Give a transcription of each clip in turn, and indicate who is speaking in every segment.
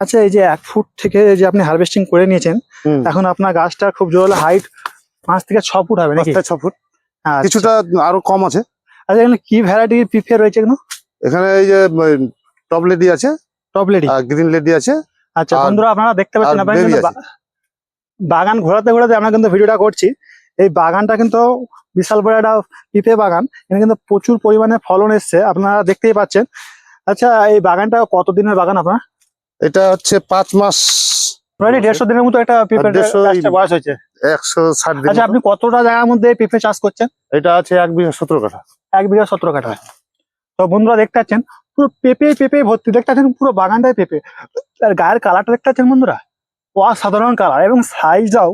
Speaker 1: আচ্ছা এই যে এক ফুট থেকে যে আপনি হারভেস্টিং করে নিয়েছেন এখন আপনার গাছটা খুব জোর হাইট পাঁচ থেকে ছ ফুট হবে নাকি?
Speaker 2: ছ ফুট।
Speaker 1: আচ্ছা।
Speaker 2: কিছুটা আরও কম আছে।
Speaker 1: আচ্ছা এখানে কি ভ্যারাইটির পিপে রয়েছে এগুলো?
Speaker 2: এখানে এই যে টপ লেডি আছে।
Speaker 1: টপ লেডি
Speaker 2: আর গ্রিন লেডি আছে।
Speaker 1: আচ্ছা বন্ধুরা আপনারা দেখতে পাচ্ছেন আপনারা কিন্তু বাগান ঘোরাতে ঘোরাতে আমরা কিন্তু ভিডিওটা করছি। এই বাগানটা কিন্তু বিশাল বড় একটা পিপে বাগান। এখানে কিন্তু প্রচুর পরিমাণে ফলন এসছে আপনারা দেখতেই পাচ্ছেন। আচ্ছা এই বাগানটা কতদিনের বাগান আপনার?
Speaker 2: এটা হচ্ছে পাঁচ মাস
Speaker 1: প্রায় দেড়শো দিনের মতো একটা পিপে বয়স হয়েছে।
Speaker 2: একশো ষাট দিন
Speaker 1: আচ্ছা আপনি কতটা জায়গার মধ্যে পেঁপে চাষ করছেন?
Speaker 2: এটা আছে এক বিঘা সতেরো কাঠা।
Speaker 1: এক বিঘা সতেরো কাঠা। তো বন্ধুরা দেখতে পাচ্ছেন পুরো পেঁপে পেঁপে ভর্তি। দেখতে পাচ্ছেন পুরো পেঁপে। আর গায়ের কালারটা দেখতে পাচ্ছেন বন্ধুরা? অসাধারণ কালার। এবং সাইজটাও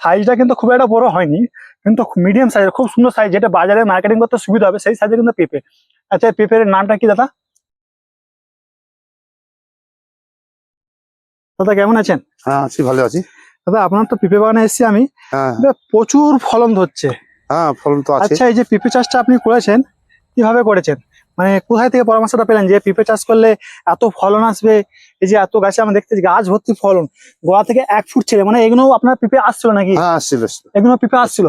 Speaker 1: সাইজটা কিন্তু খুব একটা বড় হয়নি কিন্তু মিডিয়াম সাইজের খুব সুন্দর সাইজ যেটা বাজারে মার্কেটিং করতে সুবিধা হবে সেই সাইজে কিন্তু পেঁপে। আচ্ছা পেঁপের নামটা কি দাদা? দাদা কেমন আছেন?
Speaker 2: হ্যাঁ আছি ভালো আছি।
Speaker 1: দাদা আপনার তো পেঁপে বাগানে এসেছি আমি।
Speaker 2: হ্যাঁ।
Speaker 1: প্রচুর ফলন ধরছে।
Speaker 2: হ্যাঁ ফলন তো আছে।
Speaker 1: আচ্ছা এই যে পেঁপে চাষটা আপনি করেছেন কীভাবে করেছেন? মানে কোথায় থেকে পরামর্শটা পেলেন যে পেঁপে চাষ করলে এত ফলন আসবে? এই যে এত গাছে আমরা দেখতেছি গাছ ভর্তি ফলন গোড়া থেকে এক ফুট ছেড়ে মানে এগুলো আপনার পেঁপে আসছিল নাকি?
Speaker 2: হ্যাঁ আসছিল।
Speaker 1: এগুলো পেঁপে আসছিল?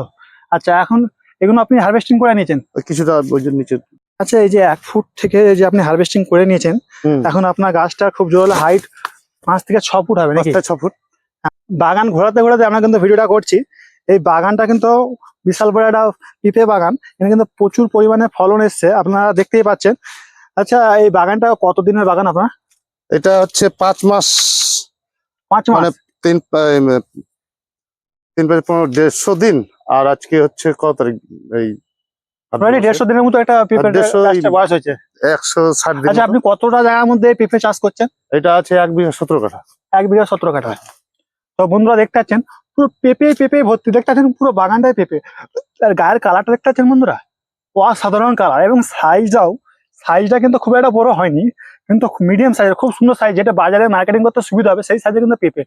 Speaker 1: আচ্ছা এখন এগুলো আপনি হারভেস্টিং করে নিয়েছেন?
Speaker 2: কিছুটা নিচে।
Speaker 1: আচ্ছা এই যে এক ফুট থেকে যে আপনি হারভেস্টিং করে নিয়েছেন এখন আপনার গাছটা খুব জোর হাইট পাঁচ থেকে ছ ফুট হবে নাকি
Speaker 2: ছ ফুট
Speaker 1: বাগান ঘোরাতে ঘোরাতে আমরা কিন্তু ভিডিওটা করছি এই বাগানটা কিন্তু বিশাল বড় একটা পিপে বাগান এখানে কিন্তু প্রচুর পরিমাণে ফলন এসছে আপনারা দেখতেই পাচ্ছেন আচ্ছা এই বাগানটা কতদিনের বাগান আপনার
Speaker 2: এটা হচ্ছে পাঁচ মাস
Speaker 1: পাঁচ মাস
Speaker 2: মানে তিন তিন পনেরো দেড়শো দিন আর আজকে হচ্ছে কত তারিখ এই
Speaker 1: প্রায় দেড়শো দিনের মতো একটা পেঁপে বয়স হয়েছে।
Speaker 2: একশো ষাট দিন
Speaker 1: আচ্ছা আপনি কতটা জায়গার মধ্যে পেঁপে চাষ করছেন?
Speaker 2: এটা আছে এক বিঘা সতেরো কাঠা।
Speaker 1: এক বিঘা সতেরো কাঠা। তো বন্ধুরা দেখতে পাচ্ছেন পুরো পেঁপে পেঁপে ভর্তি। দেখতে পাচ্ছেন পুরো বাগানটাই পেঁপে। আর গায়ের কালারটা দেখতে পাচ্ছেন বন্ধুরা? অসাধারণ কালার এবং সাইজটাও সাইজটা কিন্তু খুব একটা বড় হয়নি। কিন্তু মিডিয়াম সাইজের খুব সুন্দর সাইজ যেটা বাজারে মার্কেটিং করতে সুবিধা হবে সেই সাইজে কিন্তু পেঁপে।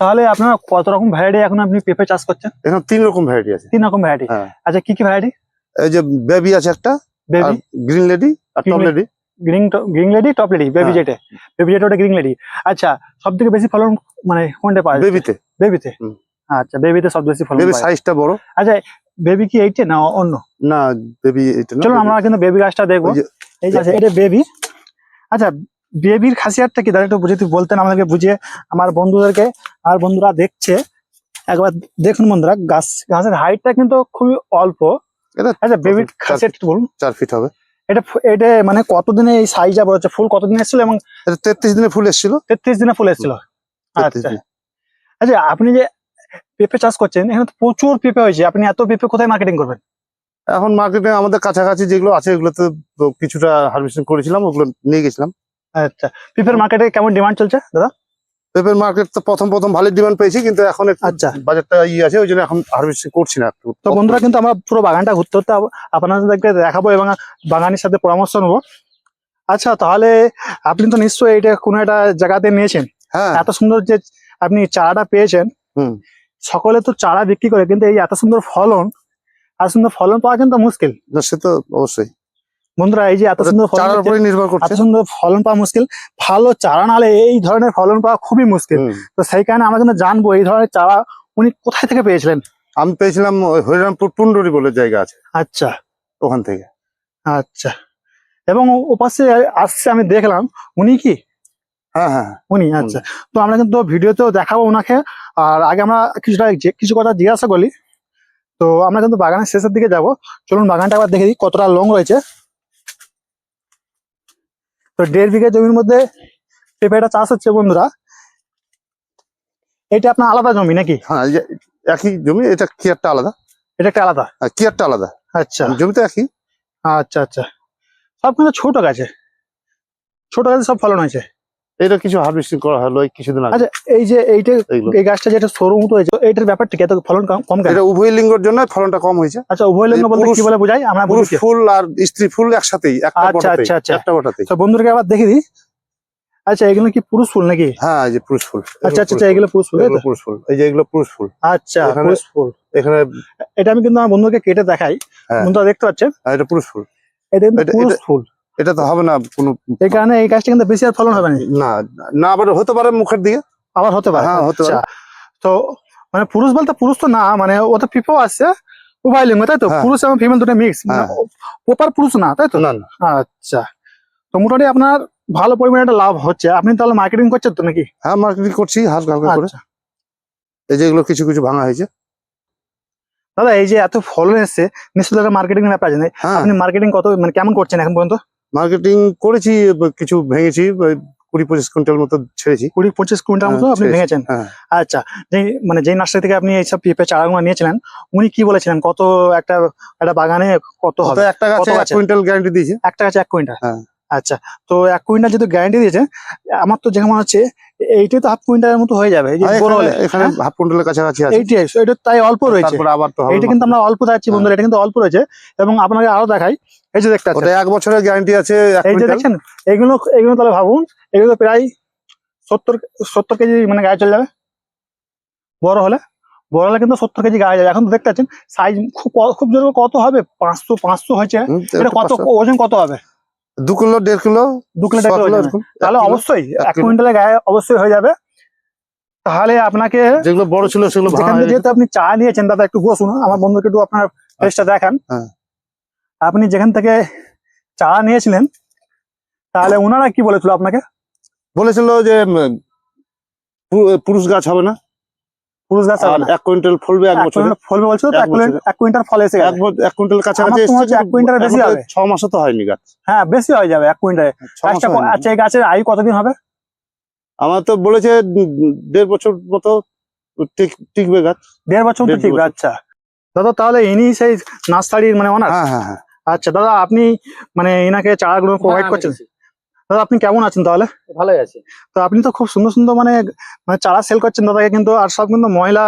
Speaker 1: তাহলে আপনার কত রকম ভ্যারাইটি এখন আপনি পেঁপে চাষ করছেন?
Speaker 2: এখানে তিন রকম ভ্যারাইটি আছে।
Speaker 1: তিন রকম ভ্যারাইটি আচ্ছা কি কি ভ্যারাইটি
Speaker 2: এই যে বেবি আছে একটা
Speaker 1: বেবি
Speaker 2: গ্রিন লেডি আর top lady
Speaker 1: green green lady top lady baby. যেটা। বেবি ওটা গ্রিন লেডি আচ্ছা সব থেকে বেশি ফলন মানে কোনটা পাওয়া যায়
Speaker 2: বেবিতে
Speaker 1: বেবিতে
Speaker 2: হুম।
Speaker 1: আচ্ছা বেবিতে সব বেশি ফলন
Speaker 2: বেবি। সাইজটা বড়।
Speaker 1: আচ্ছা বেবি কি এইটে না অন্য?
Speaker 2: না বেবি না।
Speaker 1: চলুন আমরা কিন্তু বেবি গাছটা দেখব। এই যে এটা বেবি আচ্ছা বেবির খাসিয়াতটা কি? দাদা একটু বুঝে তুই বলতেন আমাদেরকে বুঝিয়ে আমার বন্ধুদেরকে আর বন্ধুরা দেখছে। একবার দেখুন বন্ধুরা গাছ গাছের হাইটটা কিন্তু খুবই অল্প।
Speaker 2: এটা
Speaker 1: আচ্ছা বেবির
Speaker 2: চার
Speaker 1: বলুন।
Speaker 2: চার ফিট হবে।
Speaker 1: এটা এটা মানে কতদিনে এই সাইজটা বড় হচ্ছে? ফুল কতদিন এসেছিল এবং
Speaker 2: তেত্রিশ দিনে ফুল এসেছিল।
Speaker 1: তেত্রিশ দিনে ফুল এসেছিল? আচ্ছা। আচ্ছা আপনি যে পেঁপে চাষ করছেন এখানে তো প্রচুর পেঁপে হয়েছে। আপনি এত পেঁপে কোথায় মার্কেটিং করবেন?
Speaker 2: এখন মার্কেটে আমাদের কাছাকাছি যেগুলো আছে এগুলোতে কিছুটা হারভেস্টিং করেছিলাম ওগুলো নিয়ে গেছিলাম।
Speaker 1: আচ্ছা। পেঁপের মার্কেটে কেমন ডিমান্ড চলছে দাদা?
Speaker 2: পেপার মার্কেট তো প্রথম প্রথম ভালো ডিমান্ড পেয়েছি কিন্তু এখন একটু
Speaker 1: আচ্ছা।
Speaker 2: বাজারটা ইয়ে আছে ওই জন্য এখন হারভেস্টিং করছি না
Speaker 1: তো বন্ধুরা কিন্তু আমরা পুরো বাগানটা ঘুরতে ঘুরতে আপনাদেরকে দেখাবো এবং বাগানের সাথে পরামর্শ নেব। আচ্ছা তাহলে আপনি তো নিশ্চয়ই এটা কোনো একটা জায়গাতে নিয়েছেন।
Speaker 2: হ্যাঁ।
Speaker 1: এত সুন্দর যে আপনি চারাটা পেয়েছেন।
Speaker 2: হুম।
Speaker 1: সকলে তো চারা বিক্রি করে কিন্তু এই এত সুন্দর ফলন এত সুন্দর ফলন পাওয়া কিন্তু মুশকিল।
Speaker 2: সে তো অবশ্যই।
Speaker 1: বন্ধুরা এই যে এত সুন্দর
Speaker 2: চারার উপরে নির্ভর
Speaker 1: এত সুন্দর ফলন পাওয়া মুশকিল। ভালো চারা নালে এই ধরনের ফলন পাওয়া খুবই মুশকিল। তো সেই কারণে আমরা কিন্তু জানব এই ধরনের চারা উনি কোথায় থেকে পেয়েছিলেন?
Speaker 2: আমি পেয়েছিলাম হরিরামপুর টুন্ডরি বলে জায়গা আছে।
Speaker 1: আচ্ছা।
Speaker 2: ওখান থেকে।
Speaker 1: আচ্ছা। এবং ওপাশে আসছে আমি দেখলাম উনি কি?
Speaker 2: হ্যাঁ হ্যাঁ হ্যাঁ।
Speaker 1: উনি আচ্ছা। তো আমরা কিন্তু ভিডিওতেও দেখাবো ওনাকে আর আগে আমরা কিছুটা কিছু কথা জিজ্ঞাসা করি। তো আমরা কিন্তু বাগানের শেষের দিকে যাব। চলুন বাগানটা আবার দেখে দিই কতটা লং রয়েছে। তো দেড় বিঘা জমির মধ্যে পেঁপেটা চাষ হচ্ছে বন্ধুরা। এটা আপনার আলাদা জমি নাকি?
Speaker 2: হ্যাঁ একই জমি এটা কেয়ারটা আলাদা?
Speaker 1: এটা একটা আলাদা?
Speaker 2: কেয়ারটা আলাদা?
Speaker 1: আচ্ছা।
Speaker 2: জমি তো একই।
Speaker 1: আচ্ছা আচ্ছা। সব কিন্তু ছোট গাছে। ছোট গাছে সব ফলন হয়েছে।
Speaker 2: এটা কিছু হারভেস্টিং করা হলো কিছুদিন আগে।
Speaker 1: আচ্ছা এই যে এইটা এই গাছটা যেটা সরু মতো হয়েছে এইটার ব্যাপারটা কি এত ফলন কম কেন?
Speaker 2: এটা উভয় লিঙ্গর জন্য ফলনটা কম হয়েছে।
Speaker 1: আচ্ছা উভয় লিঙ্গ বলতে কি বলে বোঝাই আমরা
Speaker 2: পুরুষ ফুল আর স্ত্রী ফুল একসাথেই একটা
Speaker 1: আচ্ছা, আচ্ছা, আচ্ছা।
Speaker 2: একটা বটাতেই।
Speaker 1: তো বন্ধুদেরকে আবার দেখে দিই। আচ্ছা এগুলো কি পুরুষ ফুল নাকি?
Speaker 2: হ্যাঁ এই যে পুরুষ ফুল।
Speaker 1: আচ্ছা আচ্ছা আচ্ছা এগুলো পুরুষ ফুল
Speaker 2: এগুলো পুরুষ ফুল। এই যে এগুলো পুরুষ ফুল।
Speaker 1: আচ্ছা পুরুষ ফুল।
Speaker 2: এখানে
Speaker 1: এটা আমি কিন্তু আমার বন্ধুকে কেটে দেখাই।
Speaker 2: হ্যাঁ।
Speaker 1: বন্ধুরা দেখতে পাচ্ছেন?
Speaker 2: হ্যাঁ, এটা পুরুষ ফুল।
Speaker 1: এটা কিন্তু
Speaker 2: এটা-
Speaker 1: পুরুষ ফুল।
Speaker 2: এটা তো হবে না কোনো
Speaker 1: এই কারণে এই গাছটা কিন্তু বেশি আর ফলন হবে না।
Speaker 2: না না আবার হতে পারে মুখের দিকে।
Speaker 1: আবার হতে পারে
Speaker 2: হ্যাঁ, হতে পারে।
Speaker 1: আচ্ছা তো মানে পুরুষ বলতে পুরুষ তো না মানে ও তো পিপো আসছে উভয় লিঙ্গ তাই তো?
Speaker 2: হ্যাঁ।
Speaker 1: পুরুষ এবং ফিমেল দুটো মিক্স। ওপার পুরুষ না তাই তো?
Speaker 2: না না।
Speaker 1: আচ্ছা। তো মোটামুটি আপনার ভালো পরিমাণে একটা লাভ হচ্ছে। আপনি তাহলে মার্কেটিং করছেন তো নাকি?
Speaker 2: হ্যাঁ মার্কেটিং করছি হালকা হালকা করে।
Speaker 1: আচ্ছা।
Speaker 2: এই যেগুলো কিছু কিছু ভাঙা হয়েছে।
Speaker 1: দাদা এই যে এত ফলন এসছে নিশ্চয়ই মার্কেটিং ব্যাপার আছে
Speaker 2: হ্যাঁ।
Speaker 1: আপনি মার্কেটিং কত মানে কেমন করছেন এখন পর্যন্ত?
Speaker 2: মার্কেটিং করেছি কিছু ভেঙেছি কুড়ি পঁচিশ কুইন্টাল মতো ছেড়েছি।
Speaker 1: কুড়ি পঁচিশ কুইন্টাল মতো আপনি ভেঙেছেন?
Speaker 2: হ্যাঁ।
Speaker 1: আচ্ছা মানে যেই নার্সারি থেকে আপনি এইসব পেঁপে চারাগুলো নিয়েছিলেন উনি কি বলেছিলেন? কত একটা একটা বাগানে কত হবে?
Speaker 2: একটা গাছে এক কুইন্টাল গ্যারান্টি দিয়েছে।
Speaker 1: একটা গাছে এক কুইন্টাল?
Speaker 2: হ্যাঁ।
Speaker 1: আচ্ছা তো এক কুইন্টাল যেহেতু গ্যারান্টি দিয়েছে আমার তো যেমন হচ্ছে এইটাই তো হাফ কুইন্টালের মতো হয়ে যাবে এই যে
Speaker 2: আর
Speaker 1: বড়
Speaker 2: এখানে- হাফ কুইন্টালের কাছাকাছি আছে।
Speaker 1: এইটাই এটা তাই অল্প রয়েছে।
Speaker 2: আবার তো না।
Speaker 1: কিন্তু আমরা অল্প দেখাচ্ছি
Speaker 2: হ্যাঁ।
Speaker 1: বন্ধুরা এটা কিন্তু অল্প রয়েছে। এবং আপনাকে আরও দেখাই এই যে দেখতে পাচ্ছেন।
Speaker 2: এক বছরের গ্যারান্টি আছে
Speaker 1: এই যে দেখছেন এগুলো এগুলো তাহলে ভাবুন এগুলো প্রায় সত্তর সত্তর কেজি মানে গায়ে চলে যাবে। বড় হলে বড় হলে কিন্তু সত্তর কেজি গায়ে যাবে। এখন তো দেখতে পাচ্ছেন সাইজ খুব খুব জোর কত হবে? পাঁচশো পাঁচশো হয়েছে। এটা কত ওজন কত হবে?
Speaker 2: দু কিলো দেড় কিলো
Speaker 1: দু কিলো। তাহলে অবশ্যই
Speaker 2: এক
Speaker 1: কুইন্টালের গায়ে অবশ্যই হয়ে যাবে। তাহলে আপনাকে
Speaker 2: যেগুলো বড় ছিল সেগুলো হয়ে।
Speaker 1: যেহেতু আপনি চা নিয়েছেন দাদা একটু বসুন আমার বন্ধুকে একটু আপনার টেস্টটা দেখান।
Speaker 2: হ্যাঁ।
Speaker 1: আপনি যেখান থেকে চা নিয়েছিলেন তাহলে ওনারা কি বলেছিল আপনাকে?
Speaker 2: বলেছিল যে পুরুষ গাছ হবে না।
Speaker 1: পুরুষ গাছ
Speaker 2: আর এক কুইন্টাল ফলবে এক বছরে।
Speaker 1: কুইন্টাল ফলবে তো
Speaker 2: এক
Speaker 1: কুইন্টাল- কুইন্টাল ফল এসে
Speaker 2: এক
Speaker 1: গেছে
Speaker 2: এক কুইন্টাল কাছাকাছি এসছে,
Speaker 1: এক কুইন্টালের বেশি হবে।
Speaker 2: ছ তো হয়নি গাছ।
Speaker 1: হ্যাঁ বেশি হয়ে যাবে এক কুইন্টালে। আচ্ছা এই গাছের আয়ু কতদিন হবে?
Speaker 2: আমার তো বলেছে দেড় বছর মতো টিক- টিকবে গাছ।
Speaker 1: দেড় বছর তো
Speaker 2: দেড়
Speaker 1: ঠিক
Speaker 2: বছর।
Speaker 1: আচ্ছা। দাদা তাহলে ইনি সেই নার্সারির মানে
Speaker 2: হ্যাঁ হ্যাঁ হ্যাঁ।
Speaker 1: আচ্ছা দাদা আপনি মানে ইনাকে চারাগুলো প্রোভাইড করছেন। দাদা আপনি কেমন আছেন তাহলে?
Speaker 3: ভালোই আছে।
Speaker 1: তো আপনি তো খুব সুন্দর সুন্দর মানে মানে চারা সেল করছেন দাদাকে কিন্তু আর সব কিন্তু মহিলা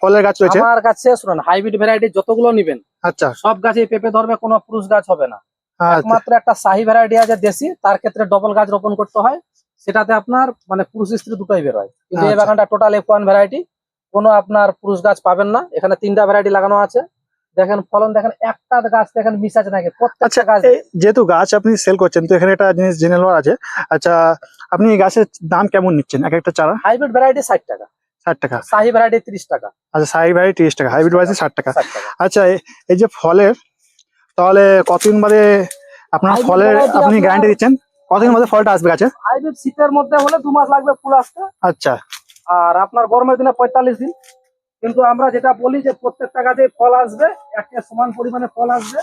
Speaker 1: ফলের গাছ রয়েছে।
Speaker 3: আমার কাছে শুনুন হাইব্রিড ভ্যারাইটি যতগুলো নিবেন
Speaker 1: আচ্ছা।
Speaker 3: সব গাছে পেঁপে ধরবে কোনো পুরুষ গাছ হবে না।
Speaker 1: আচ্ছা।
Speaker 3: একমাত্র একটা শাহি ভ্যারাইটি আছে দেশি তার ক্ষেত্রে ডবল গাছ রোপণ করতে হয়। সেটাতে আপনার মানে পুরুষ স্ত্রী দুটোই বের হয়। কিন্তু এই
Speaker 1: আচ্ছা।
Speaker 3: বাগানটা টোটাল এফ ওয়ান ভ্যারাইটি কোনো আপনার পুরুষ গাছ পাবেন না। এখানে তিনটা ভ্যারাইটি লাগানো আছে। দেখেন ফলন দেখেন একটা গাছ দেখেন মিস আছে নাকি?
Speaker 1: আচ্ছা
Speaker 3: প্রত্যেকটা গাছ।
Speaker 1: এই যেহেতু গাছ আপনি সেল করছেন তো এখানে একটা জিনিস জেনে নেওয়ার আছে। আচ্ছা আপনি এই গাছের দাম কেমন নিচ্ছেন? এক একটা চারা?
Speaker 3: হাইব্রিড ভ্যারাইটি ষাট টাকা।
Speaker 1: ষাট টাকা।
Speaker 3: শাহি ভ্যারাইটি তিরিশ টাকা।
Speaker 1: আচ্ছা তিরিশ টাকা হাইব্রিড ওয়াইজে ষাট টাকা। আচ্ছা এই যে ফলের তাহলে কতদিন বাদে আপনার ফলের আপনি গ্যারান্টি দিচ্ছেন? কতদিন ফলটা আসবে গাছে?
Speaker 3: হাইব্রিড শীতের মধ্যে হলে দু মাস লাগবে ফুল আসতে।
Speaker 1: আচ্ছা।
Speaker 3: আর আপনার গরমের দিনে পঁয়তাল্লিশ দিন। কিন্তু আমরা যেটা বলি যে প্রত্যেকটা গাছে ফল আসবে একটা সমান পরিমাণে ফল আসবে।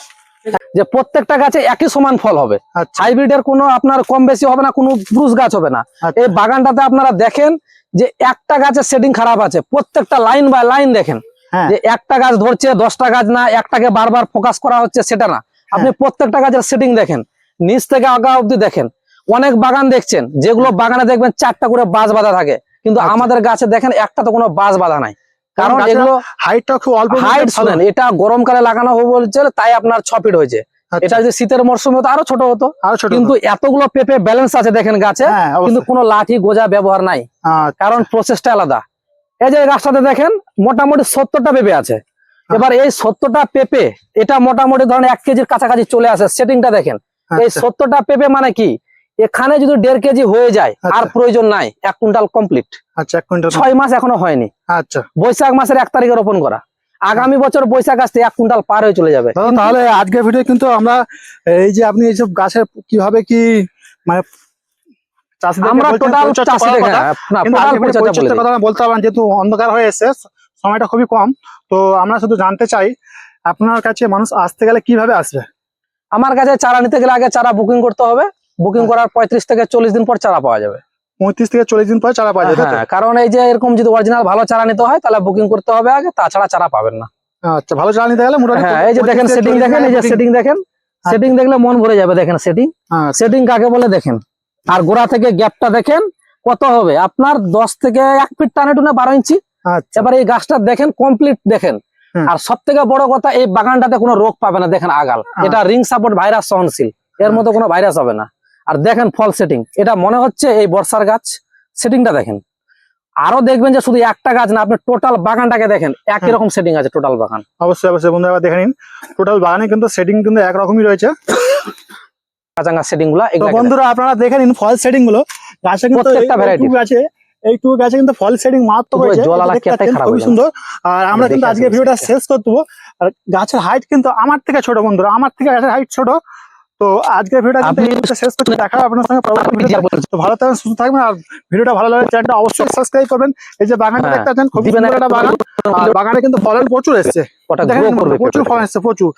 Speaker 3: যে প্রত্যেকটা গাছে একই সমান ফল হবে।
Speaker 1: আচ্ছা।
Speaker 3: হাইব্রিডের কোনো আপনার কম বেশি হবে না কোনো পুরুষ গাছ হবে না।
Speaker 1: আচ্ছা।
Speaker 3: এই বাগানটাতে আপনারা দেখেন যে একটা গাছের সেটিং খারাপ আছে প্রত্যেকটা লাইন বাই লাইন দেখেন।
Speaker 1: হ্যাঁ।
Speaker 3: যে একটা গাছ ধরছে দশটা গাছ না একটাকে বারবার ফোকাস করা হচ্ছে সেটা না। আপনি প্রত্যেকটা গাছের সেটিং দেখেন। নিচ থেকে আগা অব্দি দেখেন। অনেক বাগান দেখছেন যেগুলো বাগানে দেখবেন চারটা করে বাঁশ বাঁধা থাকে। কিন্তু
Speaker 1: আচ্ছা।
Speaker 3: আমাদের গাছে দেখেন একটা তো কোনো বাঁশ বাঁধা নাই। কারণ এগুলো
Speaker 1: হাইটটা খুব অল্প
Speaker 3: হাইট। শুনেন এটা গরমকালে লাগানো হবে বলছে তাই আপনার ছ ফিট হয়েছে।
Speaker 1: আচ্ছা,
Speaker 3: এটা যদি শীতের মরশুমে হতো আরও ছোট হতো।
Speaker 1: আরও ছোট
Speaker 3: কিন্তু এতগুলো পেঁপে ব্যালেন্স আছে দেখেন গাছে
Speaker 1: হ্যাঁ
Speaker 3: কিন্তু কোনো লাঠি গোজা ব্যবহার নাই।
Speaker 1: আচ্ছা,
Speaker 3: কারণ প্রসেসটা আলাদা। এই যে গাছটাতে দেখেন মোটামুটি সত্তরটা পেঁপে আছে। এবার এই সত্তরটা পেঁপে এটা মোটামুটি ধরেন এক কেজির কাছাকাছি চলে আসে। সেটিংটা দেখেন। এই
Speaker 1: আচ্ছা,
Speaker 3: সত্তরটা পেঁপে মানে কি? এখানে যদি দেড় কেজি হয়ে যায় আর
Speaker 1: আচ্ছা।
Speaker 3: প্রয়োজন নাই এক কুইন্টাল কমপ্লিট
Speaker 1: আচ্ছা এক কুইন্টাল
Speaker 3: ছয় মাস এখনও হয়নি।
Speaker 1: আচ্ছা।
Speaker 3: বৈশাখ মাসের এক তারিখে রোপণ করা। আগামী বছর বৈশাখ আসতে এক কুইন্টাল পার হয়ে চলে যাবে।
Speaker 1: তাহলে আজকের ভিডিও কিন্তু আমরা এই যে আপনি এইসব গাছের কীভাবে কি মানে
Speaker 3: আমরা টোটাল
Speaker 1: কথা, আমি বলতে পারবেন যেহেতু অন্ধকার হয়ে সময়টা খুবই কম। তো আমরা শুধু জানতে চাই আপনার কাছে মানুষ আসতে গেলে কীভাবে আসবে?
Speaker 3: আমার কাছে চারা নিতে গেলে আগে চারা বুকিং করতে হবে। বুকিং করার পঁয়ত্রিশ থেকে চল্লিশ দিন পর চারা পাওয়া যাবে।
Speaker 1: পঁয়ত্রিশ থেকে চল্লিশ দিন পর চারা পাওয়া যাবে?
Speaker 3: হ্যাঁ কারণ এই যে এরকম যদি অরিজিনাল ভালো চারা নিতে হয় তাহলে বুকিং করতে হবে আগে তাছাড়া চারা পাবেন না।
Speaker 1: আচ্ছা ভালো চারা নিতে গেলে মোটামুটি
Speaker 3: হ্যাঁ এই যে দেখেন সেটিং দেখেন এই যে সেটিং দেখেন সেটিং দেখলে মন ভরে যাবে দেখেন সেটিং
Speaker 1: হ্যাঁ,
Speaker 3: সেটিং কাকে বলে দেখেন? আর গোড়া থেকে গ্যাপটা দেখেন কত হবে? আপনার দশ থেকে এক ফিট টানে টুনে বারো ইঞ্চি।
Speaker 1: আচ্ছা।
Speaker 3: এবার এই গাছটা দেখেন কমপ্লিট দেখেন। আর সব থেকে বড় কথা এই বাগানটাতে কোনো রোগ পাবে না দেখেন আগাল।
Speaker 1: আচ্ছা।
Speaker 3: এটা রিং সাপোর্ট ভাইরাস সহনশীল। এর মতো কোনো ভাইরাস হবে না। আর দেখেন ফল সেটিং এটা মনে হচ্ছে এই বর্ষার গাছ। সেটিংটা দেখেন। আরও দেখবেন যে শুধু একটা গাছ না আপনি টোটাল বাগানটাকে দেখেন একই। রকম সেটিং আছে টোটাল বাগান।
Speaker 1: অবশ্যই অবশ্যই বন্ধুরা এবার দেখে নিন। টোটাল বাগানে কিন্তু সেটিং কিন্তু একরকমই রয়েছে।
Speaker 3: চাঙ্গা সেটিংগুলা
Speaker 1: বন্ধুরা আপনারা দেখে নিন ফল সেটিংগুলো গাছে কিন্তু
Speaker 3: প্রত্যেকটা
Speaker 1: এই-
Speaker 3: variety।
Speaker 1: এইটুকু গাছে এইটুকু গাছে কিন্তু ফল সেটিং মারাত্মক হয়েছে
Speaker 3: জলালা
Speaker 1: দেখতে
Speaker 3: কেটে খারাপ
Speaker 1: খুবই সুন্দর। আর আমরা কিন্তু আজকে ভিডিওটা শেষ করে দেবো। আর গাছের হাইট কিন্তু আমার থেকে ছোট বন্ধুরা। আমার থেকে গাছের হাইট ছোট। তো আজকের ভিডিওটা কিন্তু শেষ করছি। দেখা আপনার সঙ্গে পরবর্তী তো ভালো থাকবেন সুস্থ থাকবেন আর ভিডিওটা ভালো লাগে চ্যানেলটা অবশ্যই সাবস্ক্রাইব করবেন। এই যে বাগানটা
Speaker 3: হ্যাঁ,
Speaker 1: দেখতে পাচ্ছেন
Speaker 3: খুব
Speaker 1: সুন্দর একটা বাগান। আর বাগানে কিন্তু ফলন প্রচুর এসছে। প্রচুর
Speaker 3: ফল
Speaker 1: ফলন এসছে প্রচুর।